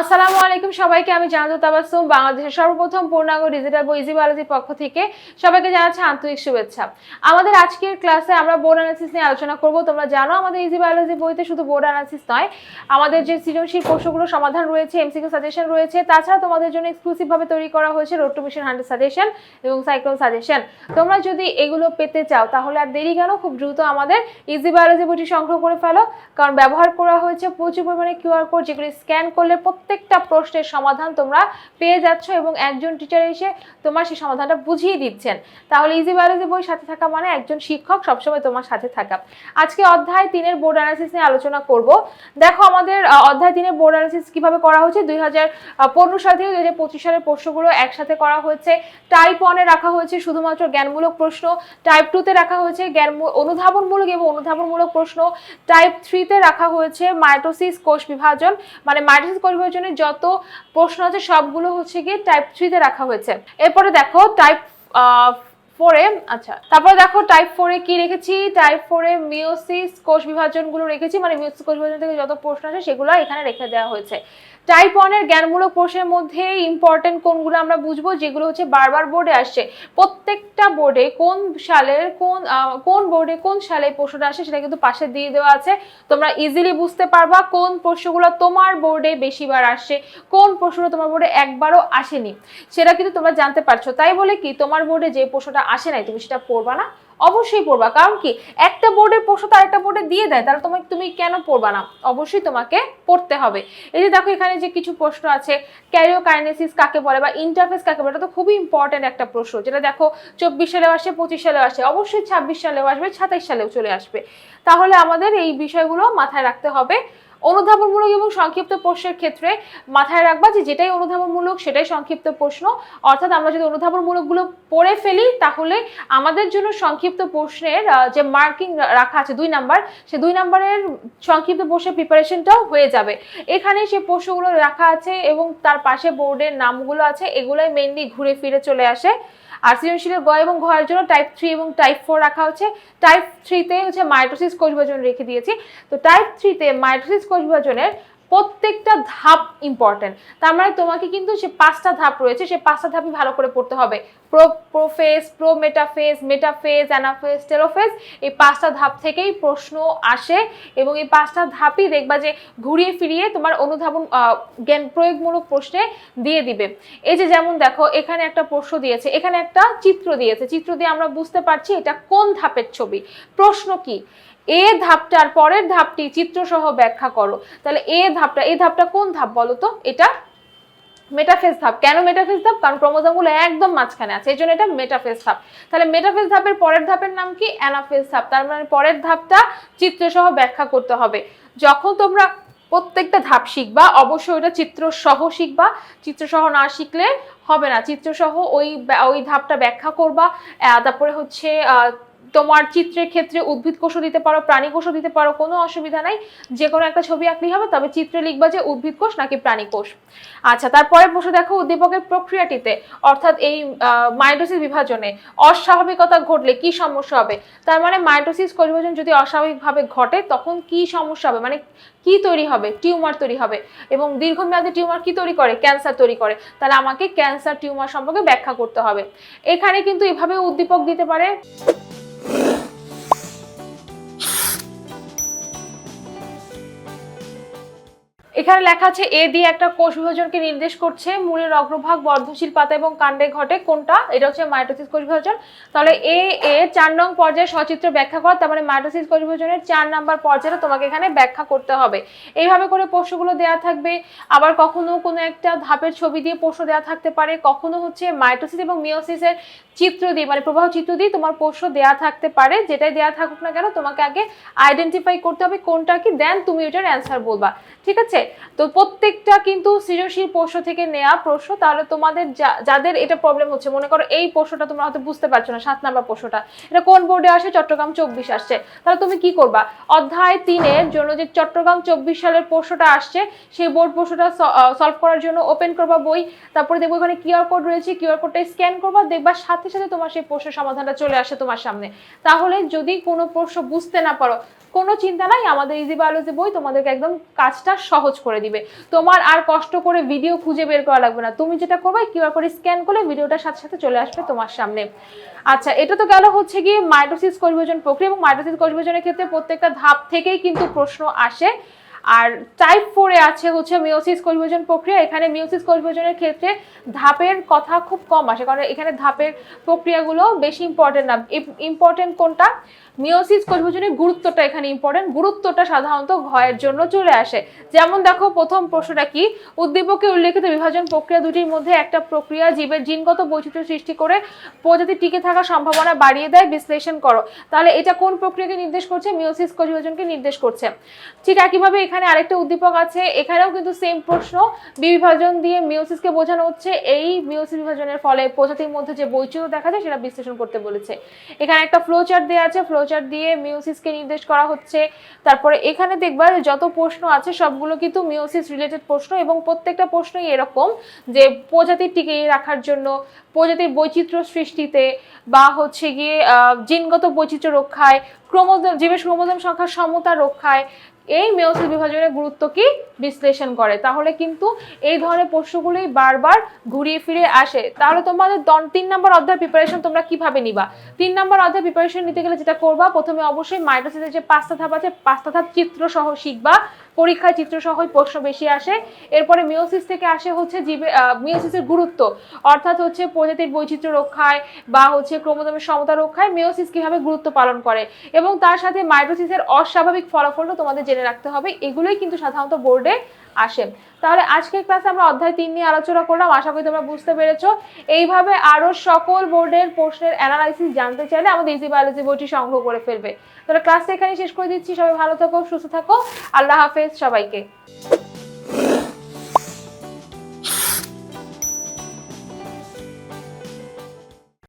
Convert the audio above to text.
আসসালামু আলাইকুম সবাইকে, আমি জানাতো তাবাসুম, বাংলাদেশের সর্বপ্রথম পূর্ণাঙ্গ ডিজিটাল বই ইজি বায়োলজির পক্ষ থেকে সবাইকে জানাচ্ছি আন্তরিক শুভেচ্ছা। আমাদের আজকের ক্লাসে আমরা বোর্ড অ্যানালিসিস নিয়ে আলোচনা করব। তোমরা জানো আমাদের ইজি বায়োলজি বইতে শুধু বোর্ড অ্যানালিসিস নয়, আমাদের যে সৃজনশীল প্রশ্নগুলো সমাধান রয়েছে এমসিকিউ সাজেশন রয়েছে, তাছাড়া তোমাদের জন্য এক্সক্লুসিভ ভাবে তৈরি করা হয়েছে road to mission hundred suggestion এবং সাইক্লোন সাজেশন তোমরা যদি এগুলো পেতে চাও, তাহলে আর দেরি কেন, খুব দ্রুত আমাদের ইজি বায়োলজি বইটি সংগ্রহ করে ফেলো। কারণ ব্যবহার করা হয়েছে প্রচুর পরিমাণে কিউআর কোড যেগুলি স্ক্যান করলে প্রত্যেকটা প্রশ্নের সমাধান তোমরা পেয়ে যাচ্ছ এবং একজন টিচার এসে তোমার সেই সমাধানটা বুঝিয়ে দিচ্ছেন। তাহলে ইজি বায়োলজি বই সাথে থাকা মানে একজন শিক্ষক সবসময় তোমার সাথে থাকা। আজকে অধ্যায় তিনের বোর্ড অ্যানালিসিস নিয়ে আলোচনা করব। দেখো আমাদের অধ্যায় তিনের বোর্ড অ্যানালিসিস কীভাবে করা হয়েছে? দুই হাজার পনেরো সাল থেকে দুই হাজার পঁচিশ সালের প্রশ্নগুলো একসাথে করা হয়েছে। টাইপ ওয়ানে রাখা হয়েছে শুধুমাত্র জ্ঞানমূলক প্রশ্ন। টাইপ টুতে রাখা হয়েছে জ্ঞান, অনুধাবনমূলক এবং অনুধাবনমূলক প্রশ্ন। টাইপ থ্রিতে রাখা হয়েছে মাইটোসিস কোষ বিভাজন। মানে মাইটোসিস কোষ বিভাজনের যত প্রশ্ন আছে সবগুলো হচ্ছে গিয়ে টাইপ থ্রিতে রাখা হয়েছে। এরপরে দেখো টাইপ ফোরে আচ্ছা তারপর দেখো টাইপ ফোরে কি রেখেছি? টাইপ ফোরে মিওসিস কোষ বিভাজনগুলো রেখেছি। মানে মিওসিস কোষ বিভাজন থেকে যত প্রশ্ন আছে সেগুলো এখানে রেখে দেওয়া হয়েছে। টাইপ ওয়ানের জ্ঞানমূলক প্রশ্নের মধ্যে ইম্পর্টেন্ট কোনগুলো আমরা বুঝব? যেগুলো হচ্ছে বারবার বোর্ডে আসছে। প্রত্যেকটা বোর্ডে কোন সালের কোন কোন বোর্ডে কোন সালে প্রশ্নটা আসে সেটা কিন্তু পাশে দিয়ে দেওয়া আছে। তোমরা ইজিলি বুঝতে পারবা কোন প্রশ্নগুলো তোমার বোর্ডে বেশিবার আসছে, কোন প্রশ্নটা তোমার বোর্ডে একবারও আসেনি। সেটা কিন্তু তোমরা জানতে পারছ। তাই বলে কি, তোমার বোর্ডে যে প্রশ্নটা আসে নাই, তুমি সেটা পড়বা না। অবশ্যই পড়বা কারণ কি, একটা বোর্ডের প্রশ্ন তো আরেকটা বোর্ডে দিয়ে দেয়, তাহলে তোমাকে, তুমি কেন পড়বা না? অবশ্যই তোমাকে পড়তে হবে। এই যে দেখো, এখানে যে কিছু প্রশ্ন আছে ক্যারিওকাইনেসিস কাকে বলে বা ইন্টারফেস কাকে বলে, এটা তো খুবই ইম্পর্টেন্ট একটা প্রশ্ন। যেটা দেখো, চব্বিশ সালেও আসে, পঁচিশ সালেও আসে, অবশ্যই ছাব্বিশ সালেও আসবে, সাতাইশ সালেও চলে আসবে। তাহলে আমাদের এই বিষয়গুলো মাথায় রাখতে হবে। অনুধাবনমূলক এবং সংক্ষিপ্ত প্রশ্নের ক্ষেত্রে মাথায় রাখবা যে যেটাই অনুধাবনমূলক, সেটাই সংক্ষিপ্ত প্রশ্ন। অর্থাৎ আমরা যদি অনুধাবনমূলকগুলো পড়ে ফেলি, তাহলে আমাদের জন্য সংক্ষিপ্ত প্রশ্নের যে মার্কিং রাখা আছে দুই নাম্বার, সে দুই নাম্বারের সংক্ষিপ্ত প্রশ্নের প্রিপারেশনটাও হয়ে যাবে। এখানে সে প্রশ্নগুলো রাখা আছে এবং তার পাশে বোর্ডের নামগুলো আছে, এগুলোই মেইনলি ঘুরে ফিরে চলে আসে। আর সৃজনশীলের গ এবং ঘয়ের জন্য টাইপ থ্রি এবং টাইপ ফোর রাখা হচ্ছে। টাইপ থ্রিতে হচ্ছে মাইটোসিস কোষ বিভাজন রেখে দিয়েছি। তো টাইপ থ্রিতে মাইটোসিস কোষ বিভাজনের প্রত্যেকটা ধাপ ইম্পর্টেন্ট তার মানে তোমাকে কিন্তু সে পাঁচটা ধাপ রয়েছে, সে পাঁচটা ধাপই ভালো করে পড়তে হবে। Pro prophase prometaphase metaphase anaphase telophase এই পাঁচটা ধাপ থেকেই প্রশ্ন আসে এবং এই পাঁচটা ধাপই দেখবা যে ঘুরিয়ে ফিরিয়ে তোমার অনুধাবন জ্ঞান প্রয়োগমূলক প্রশ্নে দিয়ে দিবে। এই যে যেমন দেখো, এখানে একটা প্রশ্ন দিয়েছে, এখানে একটা চিত্র দিয়েছে, চিত্র দিয়ে আমরা বুঝতে পারছি এটা কোন ধাপের ছবি। প্রশ্ন কি? এ ধাপটার পরের ধাপটি চিত্রসহ ব্যাখ্যা করো। তাহলে এ ধাপটা এ ধাপটা কোন ধাপ বলো তো? এটা মেটাফেজ ধাপ। কেন মেটাফেজ ধাপ? কারণ ক্রোমোজোমগুলো একদম মাঝখানে আছে, এই জন্য এটা মেটাফেজ ধাপ। তাহলে মেটাফেজ ধাপের পরের ধাপের নাম কি? অ্যানাফেজ ধাপ। তার মানে পরের ধাপটা চিত্রসহ ব্যাখ্যা করতে হবে। যখন তোমরা প্রত্যেকটা ধাপ শিখবা, অবশ্যই ওটা চিত্র সহ শিখবা। চিত্রসহ না শিখলে হবে না। চিত্রসহ ওই ওই ধাপটা ব্যাখ্যা করবা। তারপরে হচ্ছে তোমার চিত্রের ক্ষেত্রে উদ্ভিদ কোষও দিতে পারো, প্রাণী কোষও দিতে পারো, কোনো অসুবিধা নাই। যে কোনো একটা ছবি আঁকলেই হবে, তবে চিত্রে লিখবা যে উদ্ভিদ কোষ নাকি প্রাণী কোষ। আচ্ছা তারপরে বসে দেখো উদ্দীপকের প্রক্রিয়াটিতে, অর্থাৎ এই মাইটোসিস বিভাজনে অস্বাভাবিকতা ঘটলে কি সমস্যা হবে? তার মানে মাইটোসিস কোষ বিভাজন যদি অস্বাভাবিকভাবে ঘটে, তখন কি সমস্যা হবে? মানে কি তৈরি হবে? টিউমার তৈরি হবে। এবং দীর্ঘমেয়াদী টিউমার কি তৈরি করে? ক্যান্সার তৈরি করে। তাহলে আমাকে ক্যান্সার টিউমার সম্পর্কে ব্যাখ্যা করতে হবে। এখানে কিন্তু এভাবে উদ্দীপক দিতে পারে। Ugh. এখানে লেখা আছে, এ দিয়ে একটা কোষ বিভাজনকে নির্দেশ করছে। মূলের অগ্রভাগ বর্ধনশীল পাতা এবং কাণ্ডে ঘটে। কোনটা? এটা হচ্ছে মাইটোসিস কোষ বিভাজন। তাহলে এ এ চার নং পর্যায়ে সচিত্র ব্যাখ্যা কর, তার মানে মাইটোসিস কোষ বিভাজনের চার নাম্বার পর্যায়ে তোমাকে এখানে ব্যাখ্যা করতে হবে। এইভাবে করে প্রশ্নগুলো দেওয়া থাকবে। আবার কখনো কোনো একটা ধাপের ছবি দিয়ে প্রশ্ন দেওয়া থাকতে পারে। কখনো হচ্ছে মাইটোসিস এবং মিওসিসের চিত্র দিয়ে মানে প্রবাহ চিত্র দিয়ে তোমার প্রশ্ন দেওয়া থাকতে পারে। যেটাই দেওয়া থাকুক না কেন, তোমাকে আগে আইডেন্টিফাই করতে হবে কোনটা কি দেন তুমি ওটার অ্যান্সার বলবা। ঠিক আছে? তো প্রত্যেকটা কিন্তু সৃজনশীল প্রশ্ন থেকে নেওয়া প্রশ্ন, তাহলে তোমাদের যাদের এটা প্রবলেম হচ্ছে, মনে করো এই প্রশ্নটা তোমরা হয়তো বুঝতে পারছ না, সাত নাম্বার প্রশ্নটা। এটা কোন বোর্ডে আসে? চট্টগ্রাম চব্বিশ আসছে। তাহলে তুমি কি করবা? অধ্যায় তিনের জন্য যে চট্টগ্রাম চব্বিশ সালের প্রশ্নটা আসছে, সেই বোর্ড প্রশ্নটা সলভ করার জন্য ওপেন করবা বই। তারপরে দেখব এখানে কিউআর কোড রয়েছে কিউআর কোডটা স্ক্যান করবা, দেখবা সাথে সাথে তোমার সেই প্রশ্নের সমাধানটা চলে আসে তোমার সামনে। তাহলে যদি কোনো প্রশ্ন বুঝতে না পারো, কোনো চিন্তা নাই, আমাদের ইজি বায়োলজি বই তোমাদেরকে একদম কাজটা সহজ করে দিবে। তোমার আর কষ্ট করে ভিডিও খুঁজে বের করা লাগবে না। তুমি যেটা করবে কিউআর কোড স্ক্যান করলে ভিডিওটার সাথে সাথে চলে আসবে তোমার সামনে। আচ্ছা এটা তো গেল হচ্ছে কি মাইটোসিস কোষবিভাজন প্রক্রিয়া এবং মাইটোসিস কোষবিভাজনের ক্ষেত্রে প্রত্যেকটা ধাপ থেকেই কিন্তু প্রশ্ন আসে। আর টাইপ ফোরে আছে হচ্ছে মিওসিস কোষবিভাজন প্রক্রিয়া। এখানে মিওসিস কোষবিভাজনের ক্ষেত্রে ধাপের কথা খুব কম আসে, কারণ এখানে ধাপের প্রক্রিয়াগুলো বেশি ইম্পর্টেন্ট না। ইম্পর্টেন্ট কোনটা? মিওসিস কোষবিভাজনের গুরুত্বটা এখানে ইম্পর্টেন্ট গুরুত্বটা সাধারণত ঘয়ের জন্য চলে আসে। যেমন দেখো, প্রথম প্রশ্নটা কি? উদ্দীপকে উল্লেখিত বিভাজন প্রক্রিয়া দুটির মধ্যে একটা প্রক্রিয়া জীবের জিনগত বৈচিত্র্য সৃষ্টি করে প্রজাতি টিকে থাকার সম্ভাবনা বাড়িয়ে দেয়, বিশ্লেষণ করো। তাহলে এটা কোন প্রক্রিয়াকে নির্দেশ করছে? মিওসিস কোষ নির্দেশ করছে। ঠিক একইভাবে এখানে আরেকটা উদ্দীপক আছে, এখানেও কিন্তু সেম প্রশ্ন। বিভাজন দিয়ে মিওসিসকে বোঝানো হচ্ছে, এই মিওসিস বিভাজনের ফলে প্রজাতির মধ্যে যে বৈচিত্র্য দেখা যায় সেটা বিশ্লেষণ করতে বলেছে। এখানে একটা ফ্লো চার্ট দেওয়া আছে ফ্লো চার্ট দিয়ে মিওসিসকে নির্দেশ করা হচ্ছে। তারপরে এখানে দেখবা যত প্রশ্ন আছে, সবগুলো কিন্তু মিওসিস রিলেটেড প্রশ্ন এবং প্রত্যেকটা প্রশ্নই এরকম যে প্রজাতির টিকিয়ে রাখার জন্য, প্রজাতির বৈচিত্র্য সৃষ্টিতে বা হচ্ছে গিয়ে জিনগত বৈচিত্র্য রক্ষায়, ক্রোমোজোম, জীবের ক্রোমোজোম সংখ্যার সমতা রক্ষায় এই মেয়োসিস বিভাজনের গুরুত্ব কি? বিশ্লেষণ করে। তাহলে কিন্তু এই ধরনের প্রশ্নগুলি বারবার ঘুরিয়ে ফিরে আসে। তাহলে তোমাদের তিন নম্বর অধ্যায় প্রিপারেশন তোমরা কীভাবে নিবা? তিন নম্বর অধ্যায় প্রিপারেশন নিতে গেলে যেটা করবা, প্রথমে অবশ্যই মাইটোসিসের যে পাঁচটা ধাপ আছে, পাঁচটা ধাপ চিত্র সহ শিখবা। পরীক্ষায় চিত্র সহই প্রশ্ন বেশি আসে। এরপরে মিওসিস থেকে আসে হচ্ছে জীবে মিওসিসের গুরুত্ব। অর্থাৎ হচ্ছে প্রজাতির বৈচিত্র্য রক্ষায় বা হচ্ছে ক্রোমোজোমের সমতা রক্ষায় মিওসিস কীভাবে গুরুত্ব পালন করে এবং তার সাথে মাইটোসিসের অস্বাভাবিক ফলাফলও তোমাদের জেনে রাখতে হবে। এগুলোই কিন্তু সাধারণত বোর্ডে আসে। তাহলে আজকের ক্লাসে আমরা অধ্যায় তিন নিয়ে আলোচনা করলাম। আশা করি তোমরা বুঝতে পেরেছ। এইভাবে আরও সকল বোর্ডের প্রশ্নের অ্যানালাইসিস জানতে চাইলে আমাদের ইজি বায়োলজি বইটি সংগ্রহ করে ফেলবে। তাহলে ক্লাসটা এখানে শেষ করে দিচ্ছি। সবাই ভালো থাকো, সুস্থ থাকো। আল্লাহ হাফেজ। সবাইকে।